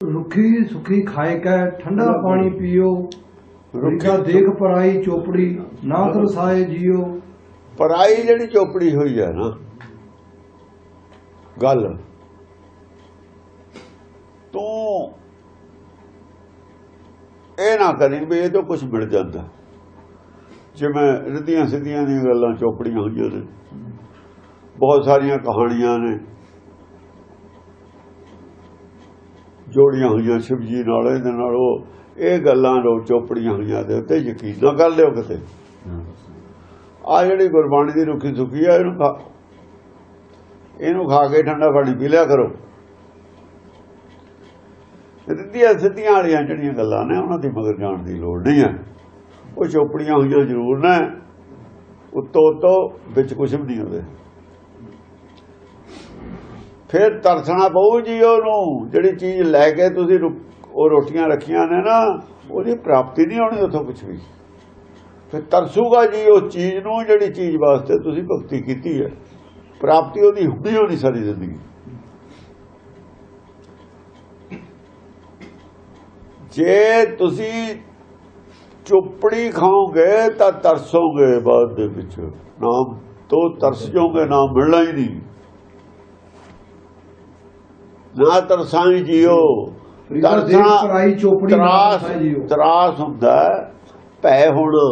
ਰੁੱਖੀ ਸੁਖੀ ਖਾਏ ਕੈ ਠੰਡਾ ਪਾਣੀ ਪੀਓ। ਰੁੱਖੀ ਦੇਖ ਪਰਾਈ ਚੋਪੜੀ ਨਾ ਤਰਸਾਏ ਜੀਓ। ਪਰਾਈ ਜਿਹੜੀ ਚੋਪੜੀ ਹੋਈ ਹੈ ਨਾ ਗੱਲ ਤੂੰ ਇਹ ਨਾ ਕਰੀ ਵੀ ਇਹ ਤੋਂ ਕੁਝ ਮਿਲ ਜਾਂਦਾ। ਜਿਵੇਂ ਰਿੱਧੀਆਂ ਸਿੱਧੀਆਂ ਦੀਆਂ ਗੱਲਾਂ ਚੋਪੜੀਆਂ ਹੋਈਆਂ ਨੇ ਬਹੁਤ ਸਾਰੀਆਂ ਕਹਾਣੀਆਂ ਨੇ ਜੋੜੀਆਂ ਹੋਈਆਂ ਸ਼ਿਵਜੀ ਨਾਲ ਇਹਦੇ ਨਾਲ ਉਹ ਇਹ ਗੱਲਾਂ ਲੋ ਚੋਪੜੀਆਂ ਹੋਈਆਂ ਦੇ ਉੱਤੇ ਯਕੀਨ ਨਾ ਕਰ ਲਿਓ ਕਿਤੇ। ਆ ਜਿਹੜੀ ਗੁਰਬਾਣੀ ਦੀ ਰੁੱਖੀ ਸੁੱਕੀ ਆ ਇਹਨੂੰ ਖਾ ਇਹਨੂੰ ਖਾ ਕੇ ਠੰਡਾ ਪਾਣੀ ਪੀ ਲਿਆ ਕਰੋ। ਰਿੱਧੀਆਂ ਸਿੱਧੀਆਂ ਵਾਲੀਆਂ ਜਿਹੜੀਆਂ ਗੱਲਾਂ ਨੇ ਉਹਨਾਂ ਦੀ ਮਗਰ ਜਾਣ ਦੀ ਲੋੜ ਨਹੀਂ ਹੈ। ਉਹ ਚੋਪੜੀਆਂ ਹੋਈਆਂ ਜ਼ਰੂਰ ਨੇ। ਉੱਤੋਂ ਉੱਤੋਂ ਵਿੱਚ ਕੁਝ ਵੀ ਨਹੀਂ ਹੁੰਦੇ ਫਿਰ ਤਰਸਣਾ ਪਊ ਜੀ ਉਹਨੂੰ। ਜਿਹੜੀ ਚੀਜ਼ ਲੈ ਕੇ ਤੁਸੀਂ ਉਹ ਰੋਟੀਆਂ ਰੱਖੀਆਂ ਨੇ ਨਾ, ਉਹਦੀ ਪ੍ਰਾਪਤੀ ਨਹੀਂ ਹੋਣੀ ਉਥੋਂ ਕੁਝ ਵੀ। ਫਿਰ ਤਰਸੂਗਾ ਜੀ ਉਹ ਚੀਜ਼ ਨੂੰ, ਜਿਹੜੀ ਚੀਜ਼ ਵਾਸਤੇ ਤੁਸੀਂ ਭਗਤੀ ਕੀਤੀ ਹੈ। ਪ੍ਰਾਪਤੀ ਉਹਦੀ ਹੁੰਦੀ ਹੋਣੀ ਸਾਰੀ ਜ਼ਿੰਦਗੀ। ਜੇ ਤੁਸੀਂ ਚੁੱਪੜੀ ਖਾਓਗੇ, ਤਾਂ ਤਰਸੋਗੇ ਬਾਅਦ ਦੇ ਵਿੱਚ। ਨਾਮ, ਤੋਂ ਤਰਸ ਜਾਓਗੇ, ਨਾਮ ਮਿਲਣਾ ਹੀ ਨਹੀਂ। ਨਾ ਤਰਸਾਈ ਜੀਓ। ਪਰਾਈ ਚੋਪੜੀ ਤਰਾਸ ਤਰਾਸ ਹੁੰਦਾ ਭੈ ਹੋਣਾ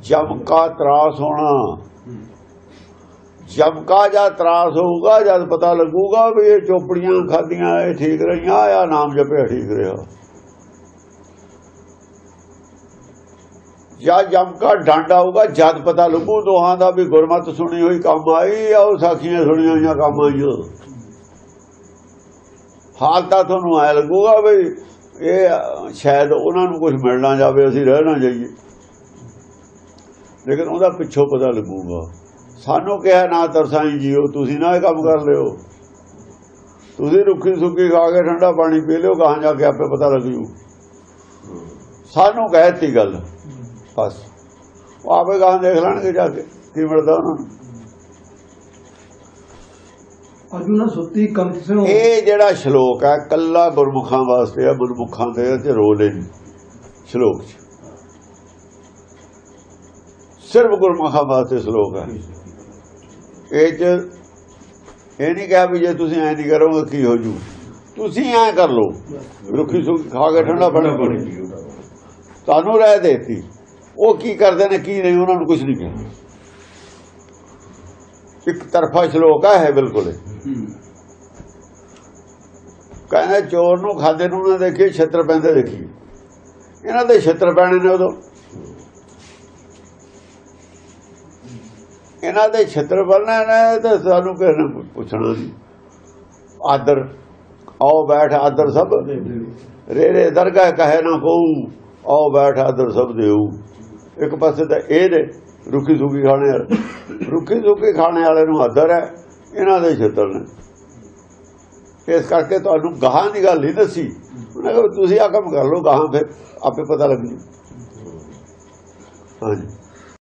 ਜਮ ਕਾ ਤਰਾਸ ਹੋਣਾ। ਜਮ ਕਾ ਜਾਂ ਤਰਾਸ ਹੋਊਗਾ ਜਦ ਪਤਾ ਲੱਗੂਗਾ ਵੀ ਇਹ ਚੋਪੜੀਆਂ ਖਾਦੀਆਂ ਇਹ ਠੀਕ ਰਹੀਆਂ ਆ ਨਾਮ ਜਪਿਆ ਠੀਕ ਰਿਹਾ। ਜਾਂ ਜਮ ਕਾ ਡੰਡ ਆਊਗਾ ਜਦ ਪਤਾ ਲੱਗੂ ਦੋਹਾਂ ਦਾ ਵੀ ਗੁਰਮਤ ਸੁਣੀ ਹੋਈ ਕੰਮ ਆਈ ਆ ਉਹ ਸਾਖੀਆਂ ਸੁਣੀਆਂ ਹੋਈਆਂ ਕੰਮ ਆਈਆਂ। ਹਾਲ ਤਾਂ ਤੁਹਾਨੂੰ ਐ ਲੱਗੂਗਾ ਵੀ ਇਹ ਸ਼ਾਇਦ ਉਹਨਾਂ ਨੂੰ ਕੁਝ ਮਿਲਣਾ ਜਾਵੇ, ਅਸੀਂ ਰਹਿ ਨਾ ਜਾਈਏ। ਲੇਕਿਨ ਉਹਦਾ ਪਿੱਛੋਂ ਪਤਾ ਲੱਗੂਗਾ। ਸਾਨੂੰ ਕਿਹਾ ਨਾ ਤਰਸਾਈ ਜੀਓ, ਤੁਸੀਂ ਨਾ ਇਹ ਕੰਮ ਕਰ ਲਿਓ। ਤੁਸੀਂ ਰੁੱਖੀ ਸੁੱਕੀ ਖਾ ਕੇ ਠੰਡਾ ਪਾਣੀ ਪੀ ਲਿਓ ਕਹਾਂ ਜਾ ਕੇ ਆਪੇ ਪਤਾ ਲੱਗ ਜੂ ਸਾਨੂੰ ਕਹਿਤੀ ਗੱਲ। ਬਸ। ਉਹ ਆਪੇ ਕਹਾਂ ਦੇਖ ਲੈਣਗੇ ਜਾ ਕੇ, ਕੀ ਮਿਲਦਾ ਉਹਨਾਂ ਨੂੰ। ਅਰਜੁਨ ਸੁੱਤੀ ਕੰਤ ਇਹ ਜਿਹੜਾ ਸ਼ਲੋਕ ਹੈ ਕੱਲਾ ਗੁਰਮੁਖਾਂ ਵਾਸਤੇ ਆ, ਗੁਰਮੁਖਾਂ ਦੇ ਤੇ ਰੋਲ ਹੈ ਸ਼ਲੋਕ 'ਚ। ਸਿਰਫ ਗੁਰਮੁਖਾਂ ਵਾਸਤੇ ਸ਼ਲੋਕ ਹੈ। ਇਹ 'ਚ ਇਹ ਨਹੀਂ ਕਿਹਾ ਵੀ ਜੇ ਤੁਸੀਂ ਐ ਨਹੀਂ ਕਰੋਗੇ, ਕੀ ਹੋ ਜੂ? ਤੁਸੀਂ ਐ ਕਰ ਲੋ ਰੁੱਖੀ ਸੁੱਕੀ ਖਾ ਕੇ ਠੰਡਾ ਪਾਣੀ ਪੀਓ ਤੁਹਾਨੂੰ ਰਹਿ ਦੇਤੀ। ਉਹ ਕੀ ਕਰਦੇ ਨੇ, ਕੀ ਨਹੀਂ, ਉਹਨਾਂ ਨੂੰ ਕੁਝ ਨਹੀਂ ਕਿਹਾ ਇੱਕ ਤਰਫਾ ਸ਼ਲੋਕ ਹੈ ਇਹ ਬਿਲਕੁਲ। ਕਹਿੰਦੇ ਚੋਰ ਨੂੰ ਖਾਦੇ ਨੂੰ ਨਾ ਦੇਖੀ ਛੱਤਰ ਪੈਂਦੇ ਦੇਖੀ ਇਹਨਾਂ ਦੇ ਛਿੱਤਰ ਪੈਣੇ ਨੇ ਉਦੋਂ। ਇਹਨਾਂ ਦੇ ਛਿੱਤਰ ਪੈਣੇ ਨੇ ਤੇ ਸਾਨੂੰ ਕਿਸੇ ਨੇ ਪੁੱਛਣਾ ਨਹੀਂ। ਆਦਰ, ਆਓ ਬੈਠ ਆਦਰ ਸਭ। ਰੇ ਰੇ ਦਰਗਾਹ ਕਹੇ ਨਾ ਕੋ ਆਓ ਬੈਠ ਆਦਰ ਸਭ ਦੇਉ ਇੱਕ ਪਾਸੇ ਤਾਂ ਇਹ ਨੇ ਰੁੱਖੀ ਸੁੱਕੀ ਖਾਣੇ ਵਾਲੇ। ਰੁੱਖੀ ਸੁੱਕੀ ਖਾਣੇ ਵਾਲੇ ਨੂੰ ਆਦਰ ਹੈ। ਇਹਨਾਂ ਦੇ ਛੇਤਰ ਨੇ। ਇਸ ਕਰਕੇ ਤੁਹਾਨੂੰ ਗਾਹਾਂ ਦੀ ਗੱਲ ਨਹੀਂ ਦੱਸੀ। ਉਹਨੇ ਕਿਹਾ, ਤੁਸੀਂ ਆ ਕੰਮ ਕਰ ਲਓ, ਗਾਹਾਂ ਫਿਰ ਆਪੇ ਪਤਾ ਲੱਗ ਜੂ ਹਾਂਜੀ।